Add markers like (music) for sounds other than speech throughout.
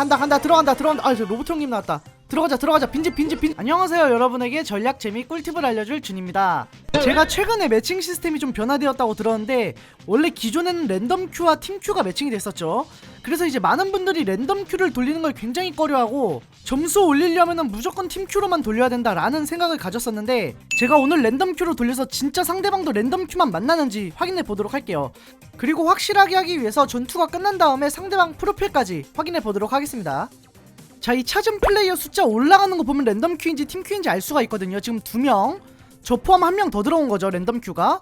간다 간다 들어간다 들어간다. 아저 로봇 형님 나왔다 들어가자 들어가자. 빈집 빈집 빈. 안녕하세요 여러분에게 전략 재미 꿀팁을 알려줄 준입니다. 제가 최근에 매칭 시스템이 좀 변화되었다고 들었는데 원래 기존에는 랜덤 큐와 팀 큐가 매칭이 됐었죠. 그래서 이제 많은 분들이 랜덤 큐를 돌리는 걸 굉장히 꺼려하고 점수 올리려면은 무조건 팀 큐로만 돌려야 된다라는 생각을 가졌었는데 제가 오늘 랜덤 큐로 돌려서 진짜 상대방도 랜덤 큐만 만나는지 확인해 보도록 할게요. 그리고 확실하게 하기 위해서 전투가 끝난 다음에 상대방 프로필까지 확인해 보도록 하겠습니다. 자, 이 찾은 플레이어 숫자 올라가는 거 보면 랜덤 큐인지 팀 큐인지 알 수가 있거든요. 지금 두 명, 저 포함 한 명 더 들어온 거죠, 랜덤 큐가.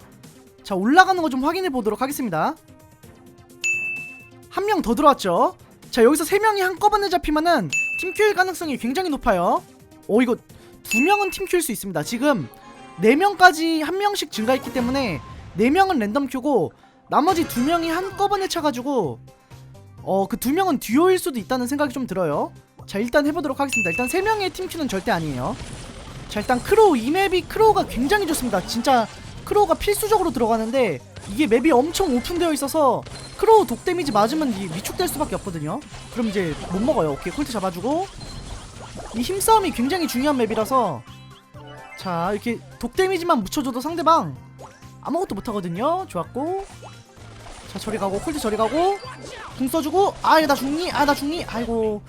자, 올라가는 거 좀 확인해 보도록 하겠습니다. 한 명 더 들어왔죠. 자, 여기서 세 명이 한꺼번에 잡히면은 팀 큐일 가능성이 굉장히 높아요. 오, 이거 두 명은 팀 큐일 수 있습니다. 지금 네 명까지 한 명씩 증가했기 때문에 네 명은 랜덤 큐고 나머지 두 명이 한꺼번에 차가지고 어 그 두 명은 듀오일 수도 있다는 생각이 좀 들어요. 자 일단 해보도록 하겠습니다. 일단 세 명의 팀큐는 절대 아니에요. 자 일단 크로우 이 맵이 크로우가 굉장히 좋습니다. 진짜 크로우가 필수적으로 들어가는데 이게 맵이 엄청 오픈되어 있어서 크로우 독 데미지 맞으면 이 위축될 수밖에 없거든요. 그럼 이제 못 먹어요. 오케이 콜트 잡아주고 이 힘싸움이 굉장히 중요한 맵이라서 자 이렇게 독 데미지만 묻혀줘도 상대방 아무것도 못하거든요. 좋았고 자 저리 가고 콜트 저리 가고 궁 써주고 아나 죽니? 아 나 죽니? 아이고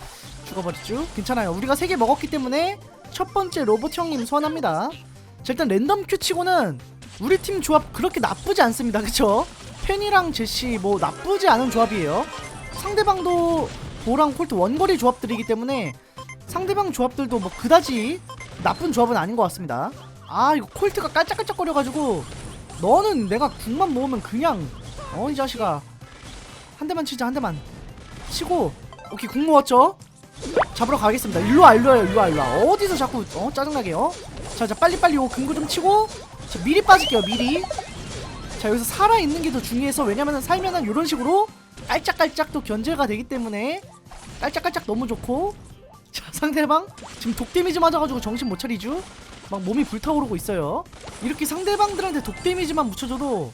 죽어버렸죠. 괜찮아요. 우리가 세개 먹었기 때문에 첫 번째 로봇 형님 소환합니다. 자 일단 랜덤 큐 치고는 우리 팀 조합 그렇게 나쁘지 않습니다. 그쵸? 펜이랑 제시 뭐 나쁘지 않은 조합이에요. 상대방도 보랑 콜트 원거리 조합들이기 때문에 상대방 조합들도 뭐 그다지 나쁜 조합은 아닌 것 같습니다. 아 이거 콜트가 깔짝깔짝 거려가지고 너는 내가 궁만 모으면 그냥 어 이 자식아. 한 대만 치자 한 대만. 치고 오케이 궁 모았죠 잡으러 가겠습니다. 일로와 일로와 일로와 일로와. 어디서 자꾸 어 짜증나게 어자자 빨리빨리 요 금고 좀 치고 자 미리 빠질게요 미리. 자 여기서 살아있는 게 더 중요해서 왜냐면은 살면은 요런 식으로 깔짝깔짝 또 견제가 되기 때문에 깔짝깔짝 너무 좋고. 자 상대방 지금 독 데미지 맞아가지고 정신 못 차리죠? 막 몸이 불타오르고 있어요. 이렇게 상대방들한테 독 데미지만 묻혀줘도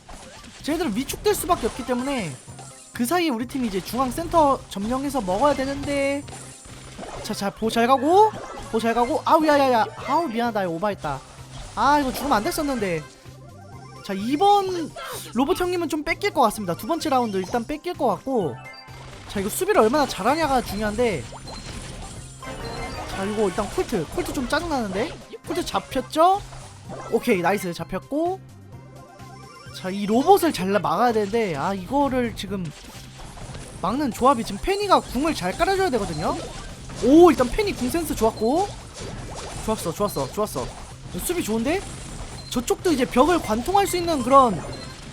쟤네들은 위축될 수밖에 없기 때문에 그 사이에 우리 팀이 이제 중앙 센터 점령해서 먹어야 되는데 자자 보잘 가고 보잘 가고. 아우 야야야. 아우 미안하다. 오바했다. 아 이거 죽으면 안 됐었는데. 자 이번 로봇 형님은 좀 뺏길 것 같습니다. 두 번째 라운드 일단 뺏길 것 같고. 자 이거 수비를 얼마나 잘하냐가 중요한데. 자 이거 일단 콜트. 콜트 좀 짜증나는데. 콜트 잡혔죠? 오케이 나이스. 잡혔고. 자 이 로봇을 잘 막아야 되는데 아 이거를 지금 막는 조합이 지금 페니가 궁을 잘 깔아줘야 되거든요 오 일단 페니 궁 센스 좋았고. 좋았어 좋았어 좋았어. 수비 좋은데? 저쪽도 이제 벽을 관통할 수 있는 그런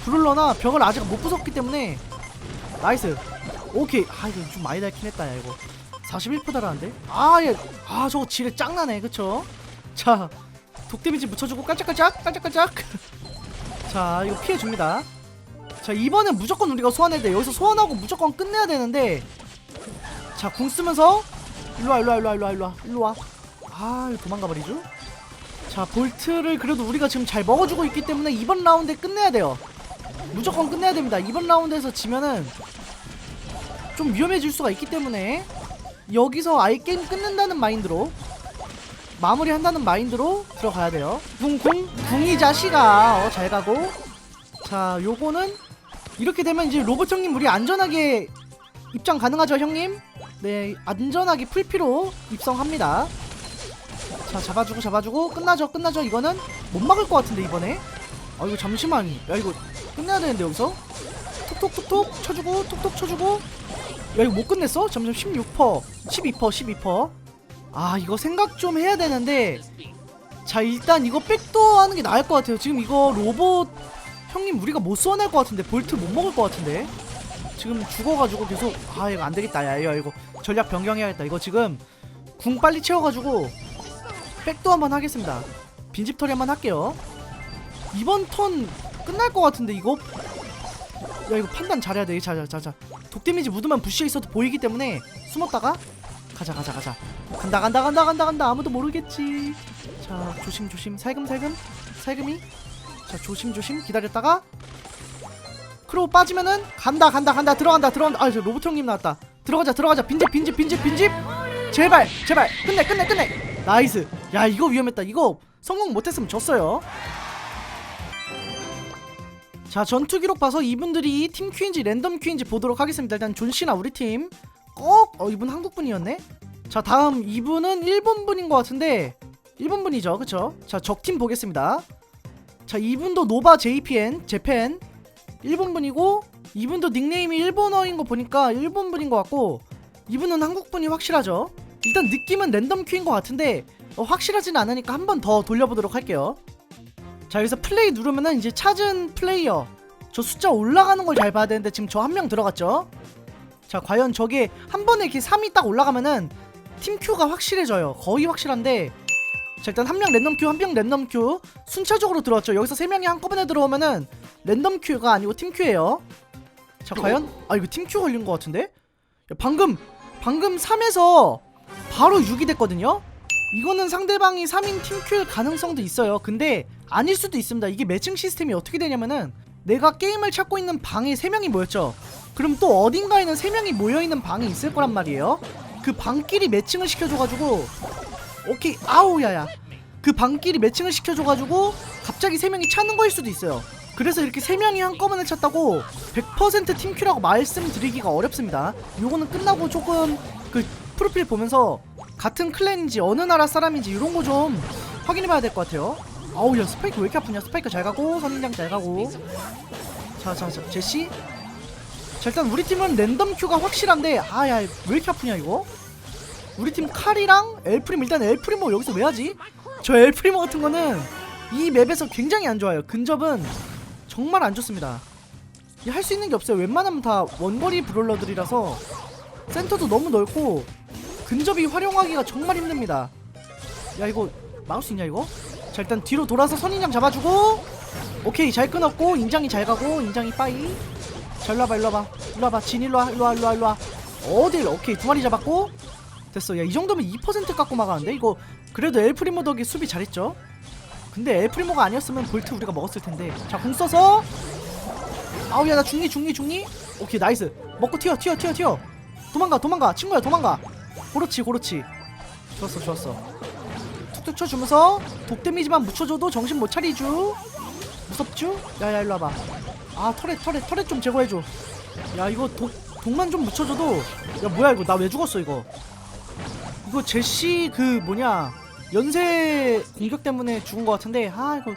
브룰러나 벽을 아직 못 부쉈기 때문에. 나이스. 오케이. 아 이거 좀 많이 달긴 했다 야 이거. 41% 달았는데? 아얘아 저거 지뢰 짱나네. 그쵸? 자 독데미지 묻혀주고 깔짝깔짝 깔짝깔짝. (laughs) 자 이거 피해줍니다. 자 이번엔 무조건 우리가 소환해야 돼. 여기서 소환하고 무조건 끝내야 되는데. 자 궁 쓰면서 일로와 일로와 일로와 일로와 일로와. 일로와. 아 도망가 버리죠? 자 볼트를 그래도 우리가 지금 잘 먹어주고 있기 때문에 이번 라운드에 끝내야 돼요. 무조건 끝내야 됩니다. 이번 라운드에서 지면은 좀 위험해질 수가 있기 때문에 여기서 아예 게임 끝낸다는 마인드로 마무리한다는 마인드로 들어가야 돼요. 궁궁 궁이 자식아. 어, 잘 가고. 자 요거는 이렇게 되면 이제 로봇 형님 우리 안전하게 입장 가능하죠 형님 네 안전하게 풀피로 입성합니다. 자 잡아주고 잡아주고. 끝나죠 끝나죠. 이거는 못 막을 것 같은데 이번에. 아 이거 잠시만. 야 이거 끝내야 되는데 여기서. 톡톡톡톡 쳐주고 톡톡 쳐주고. 야 이거 못 끝냈어? 잠시만 16% 12% 12%아 이거 생각 좀 해야 되는데. 자 일단 이거 백도 하는 게 나을 것 같아요. 지금 이거 로봇 형님 우리가 못 소환할 것 같은데 볼트 못 먹을 것 같은데 지금 죽어가지고 계속 아 이거 안 되겠다. 야 이거, 이거 전략 변경해야겠다. 이거 지금 궁 빨리 채워가지고 백도 한번 하겠습니다. 빈집 털이 한번 할게요. 이번 턴 끝날 것 같은데 이거? 야 이거 판단 잘해야 돼. 자자자자. 독 데미지 묻으면 부시에 있어도 보이기 때문에 숨었다가 가자 가자 가자. 간다 간다 간다 간다 간다. 아무도 모르겠지. 자 조심 조심. 살금살금. 살금이. 자 조심 조심. 기다렸다가 크로우 빠지면은 간다 간다 간다 들어간다 들어간다. 아저 로봇 형님 나왔다. 들어가자 들어가자. 빈집 빈집 빈집 빈집. 제발 제발. 끝내 끝내 끝내. 나이스. 야 이거 위험했다. 이거 성공 못했으면 졌어요. 자 전투 기록 봐서 이분들이 팀 큐인지 랜덤 큐인지 보도록 하겠습니다. 일단 존씨나 우리 팀꼭 어 이분 한국 분이었네? 자 다음 이분은 일본 분인 것 같은데. 일본 분이죠. 그쵸? 자 적팀 보겠습니다. 자 이분도 노바 JPN 재팬 일본 분이고 이분도 닉네임이 일본어인 거 보니까 일본 분인 것 같고 이분은 한국 분이 확실하죠? 일단 느낌은 랜덤 큐인 것 같은데 어, 확실하진 않으니까 한 번 더 돌려보도록 할게요. 자 여기서 플레이 누르면은 이제 찾은 플레이어. 저 숫자 올라가는 걸 잘 봐야 되는데 지금 저 한 명 들어갔죠? 자 과연 저게 한 번에 이렇게 3이 딱 올라가면은 팀 큐가 확실해져요. 거의 확실한데. 자 일단 한 명 랜덤 큐 한 명 랜덤 큐. 순차적으로 들어왔죠. 여기서 세 명이 한꺼번에 들어오면은 랜덤 큐가 아니고 팀 큐예요. 자 과연? 아 이거 팀 큐 걸린 것 같은데? 야, 방금 방금 3에서 바로 6이 됐거든요? 이거는 상대방이 3인 팀 큐일 가능성도 있어요. 근데 아닐 수도 있습니다. 이게 매칭 시스템이 어떻게 되냐면은 내가 게임을 찾고 있는 방에 3명이 모였죠. 그럼 또 어딘가에는 3명이 모여있는 방이 있을 거란 말이에요. 그 방끼리 매칭을 시켜줘가지고 오케이 아우 야야. 그 방끼리 매칭을 시켜줘가지고 갑자기 3명이 찾는 거일 수도 있어요 그래서 이렇게 3명이 한꺼번에 찾다고 100% 팀큐라고 말씀드리기가 어렵습니다. 요거는 끝나고 조금 그 프로필 보면서 같은 클랜인지 어느 나라 사람인지 이런 거 좀 확인해봐야 될 것 같아요. 아우 야 스파이크 왜 이렇게 아프냐? 스파이크 잘 가고 선인장 잘 가고. 자자자 제시. 자 일단 우리 팀은 랜덤 큐가 확실한데 아야 왜 이렇게 아프냐 이거? 우리 팀 칼이랑 엘프림 일단 엘프리모 여기서 왜 하지? 저 엘프리모 같은 거는 이 맵에서 굉장히 안 좋아요. 근접은 정말 안 좋습니다. 할 수 있는 게 없어요. 웬만하면 다 원거리 브롤러들이라서 센터도 너무 넓고 근접이 활용하기가 정말 힘듭니다. 야 이거 막을 수 있냐 이거? 자 일단 뒤로 돌아서 선인장 잡아주고 오케이 잘 끊었고 인장이 잘 가고 인장이 빠이. 자 일로와봐 일로와봐. 일로와봐 진 일로와 일로와 일로와 일로와. 어딜? 오케이 두 마리 잡았고. 됐어. 야 이 정도면 2% 깎고 막았는데? 이거 그래도 엘프리모 덕이 수비 잘했죠 근데 엘프리모가 아니었으면 볼트 우리가 먹었을 텐데. 자 공 써서. 아우 야나 중리 중리 중리 오케이 나이스. 먹고 튀어 튀어 튀어 튀어. 도망가 도망가. 친구야 도망가. 그렇지 그렇지. 좋았어 좋았어. 툭툭 쳐주면서 독 데미지만 묻혀줘도 정신 못 차리죠 무섭죠? 야야 일로 와봐. 아 터렛 터렛 터렛 좀 제거해줘. 야 이거 독 독만 좀 묻혀줘도. 야 뭐야 이거. 나 왜 죽었어 이거? 이거 제시 그 뭐냐 연쇄 공격 때문에 죽은 것 같은데 아 이거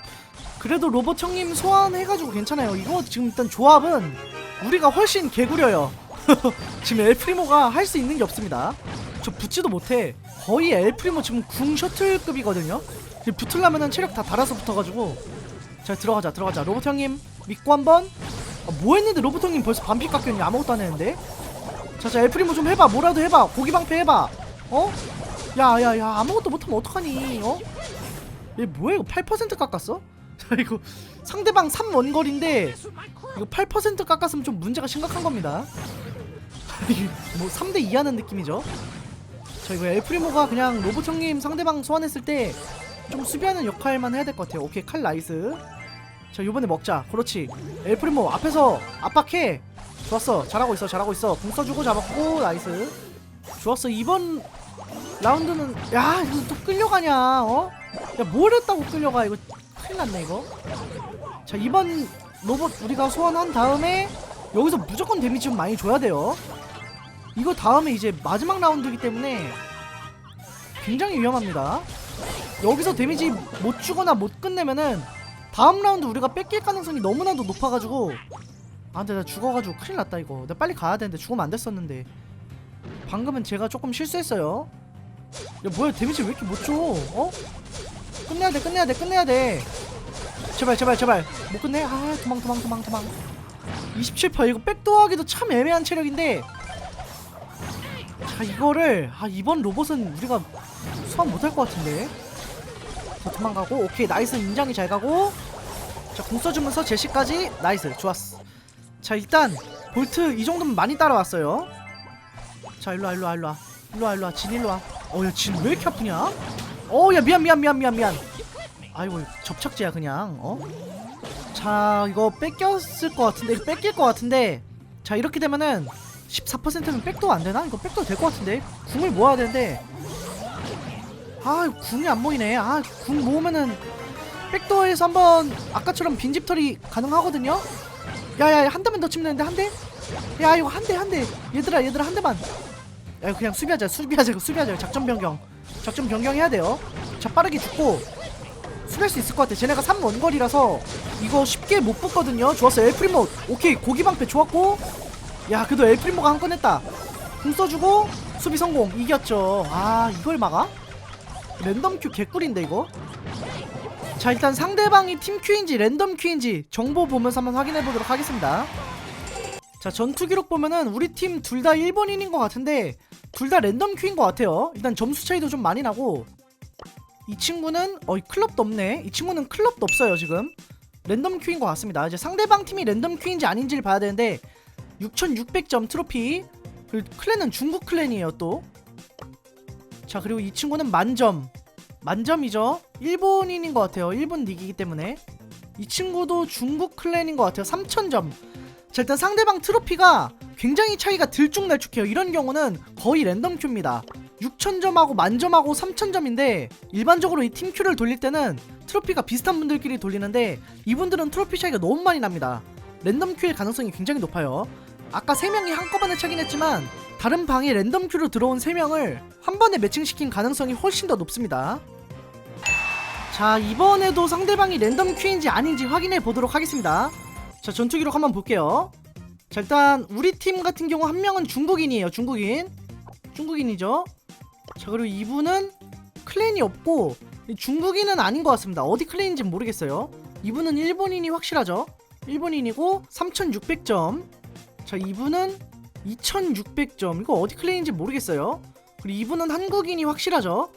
그래도 로봇 형님 소환해가지고 괜찮아요. 이거 지금 일단 조합은 우리가 훨씬 개구려요. (laughs) 지금 엘프리모가 할 수 있는 게 없습니다. 저 붙지도 못해. 거의 엘프리모 지금 궁 셔틀급이거든요. 지금 붙으려면은 체력 다 달아서 붙어가지고. 자 들어가자 들어가자. 로봇 형님 믿고 한번. 아, 뭐 했는데 로봇 형님 벌써 반피 깎였니? 아무것도 안 했는데. 자자 엘프리모 좀 해봐. 뭐라도 해봐. 고기 방패 해봐. 어? 야야야 아무것도 못하면 어떡하니 어? 얘 뭐야 이거 8% 깎았어? (laughs) 자 이거 상대방 3 원거리인데 이거 8% 깎았으면 좀 문제가 심각한 겁니다. (laughs) 뭐 3대 2 하는 느낌이죠? 자 이거 엘프리모가 그냥 로봇 형님 상대방 소환했을 때 좀 수비하는 역할만 해야 될 것 같아요. 오케이 칼 나이스. 자 요번에 먹자. 그렇지. 엘프리모 앞에서 압박해. 좋았어. 잘하고 있어 잘하고 있어. 궁 써주고 잡았고 나이스. 좋았어. 이번 라운드는 야 이거 또 끌려가냐 어? 야뭘 했다고 끌려가? 이거 큰일 났네 이거. 자 이번 로봇 우리가 소환한 다음에 여기서 무조건 데미지 좀 많이 줘야 돼요. 이거 다음에 이제 마지막 라운드이기 때문에 굉장히 위험합니다. 여기서 데미지 못 주거나 못 끝내면은 다음 라운드 우리가 뺏길 가능성이 너무나도 높아가지고 아 근데 나 죽어가지고 큰일 났다 이거. 내가 빨리 가야 되는데 죽으면 안 됐었는데. 방금은 제가 조금 실수했어요 야 뭐야 데미지 왜 이렇게 못 줘? 어? 끝내야 돼 끝내야 돼 끝내야 돼. 제발 제발 제발. 못 끝내? 아 도망 도망 도망 도망. 27% 이거 백도하기도 참 애매한 체력인데. 자 이거를 아 이번 로봇은 우리가 소환 못할 것 같은데. 자 도망가고. 오케이 나이스. 인장이 잘 가고. 자공 써주면서 제시까지. 나이스. 좋았어. 자 일단 볼트 이 정도면 많이 따라왔어요. 자 일로와 일로와 일로와. 일로와 일로와. 진 일로와 어야 진왜 이렇게 아프냐? 어야 미안 미안 미안 미안 미안. 아이고 접착제야 그냥 어? 자 이거 뺏겼을 것 같은데 이거 뺏길 것 같은데. 자 이렇게 되면은 14%면 백도 안 되나? 이거 백도 될 것 같은데. 궁을 모아야 되는데. 아 궁이 안 모이네. 아 궁 모으면은 백도어에서 한번 아까처럼 빈집털이 가능하거든요? 야야 한 대만 더 치면 되는데 한 대? 야 이거 한 대 한 대. 얘들아 얘들아 한 대만 야 그냥 수비하자 수비하자 수비하자. 작전 변경. 작전 변경해야 돼요. 자 빠르게 죽고 수비할 수 있을 것 같아. 쟤네가 3 원거리라서 이거 쉽게 못 붙거든요. 좋았어 엘프리모 오케이 고기방패 좋았고. 야 그래도 엘프리모가 한 건 했다. 궁 써주고 수비 성공. 이겼죠. 아 이걸 막아? 랜덤 큐 개꿀인데 이거? 자 일단 상대방이 팀 큐인지 랜덤 큐인지 정보 보면서 한번 확인해 보도록 하겠습니다. 자 전투 기록 보면은 우리 팀 둘 다 일본인인 것 같은데 둘 다 랜덤 큐인 것 같아요. 일단 점수 차이도 좀 많이 나고. 이 친구는 어이 클럽도 없네. 이 친구는 클럽도 없어요 지금. 랜덤 큐인 것 같습니다. 이제 상대방 팀이 랜덤 큐인지 아닌지를 봐야 되는데 6600점 트로피. 그 클랜은 중국 클랜이에요 또. 자 그리고 이 친구는 만점. 만점이죠. 일본인인 것 같아요. 일본 리기이기 때문에. 이 친구도 중국 클랜인 것 같아요. 3000점. 자 일단 상대방 트로피가 굉장히 차이가 들쭉날쭉해요. 이런 경우는 거의 랜덤 큐입니다. 6000점하고 만점하고 3000점인데 일반적으로 이 팀 큐를 돌릴 때는 트로피가 비슷한 분들끼리 돌리는데 이분들은 트로피 차이가 너무 많이 납니다. 랜덤 큐일 가능성이 굉장히 높아요. 아까 3명이 한꺼번에 차긴 했지만 다른 방에 랜덤 큐로 들어온 3명을 한 번에 매칭시킨 가능성이 훨씬 더 높습니다. 자 이번에도 상대방이 랜덤 큐인지 아닌지 확인해 보도록 하겠습니다. 자 전투 기록 한번 볼게요 자 일단 우리 팀 같은 경우 한 명은 중국인이에요 중국인. 중국인이죠. 자 그리고 이분은 클랜이 없고 이 중국인은 아닌 것 같습니다. 어디 클랜인지 모르겠어요. 이분은 일본인이 확실하죠? 일본인이고 3600점. 자 이분은 2600점. 이거 어디 클랜인지 모르겠어요. 그리고 이분은 한국인이 확실하죠?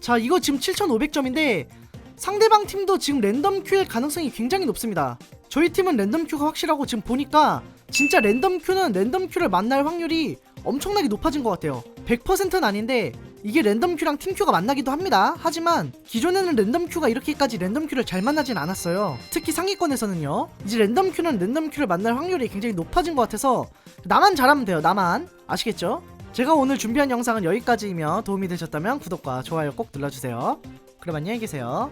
자 이거 지금 7500점인데 상대방 팀도 지금 랜덤 큐일 가능성이 굉장히 높습니다. 저희 팀은 랜덤 큐가 확실하고 지금 보니까 진짜 랜덤 큐는 랜덤 큐를 만날 확률이 엄청나게 높아진 것 같아요. 100%는 아닌데 이게 랜덤 큐랑 팀 큐가 만나기도 합니다. 하지만 기존에는 랜덤 큐가 이렇게까지 랜덤 큐를 잘 만나진 않았어요. 특히 상위권에서는요. 이제 랜덤 큐는 랜덤 큐를 만날 확률이 굉장히 높아진 것 같아서 나만 잘하면 돼요. 나만. 아시겠죠? 제가 오늘 준비한 영상은 여기까지이며 도움이 되셨다면 구독과 좋아요 꼭 눌러주세요. 그럼 안녕히 계세요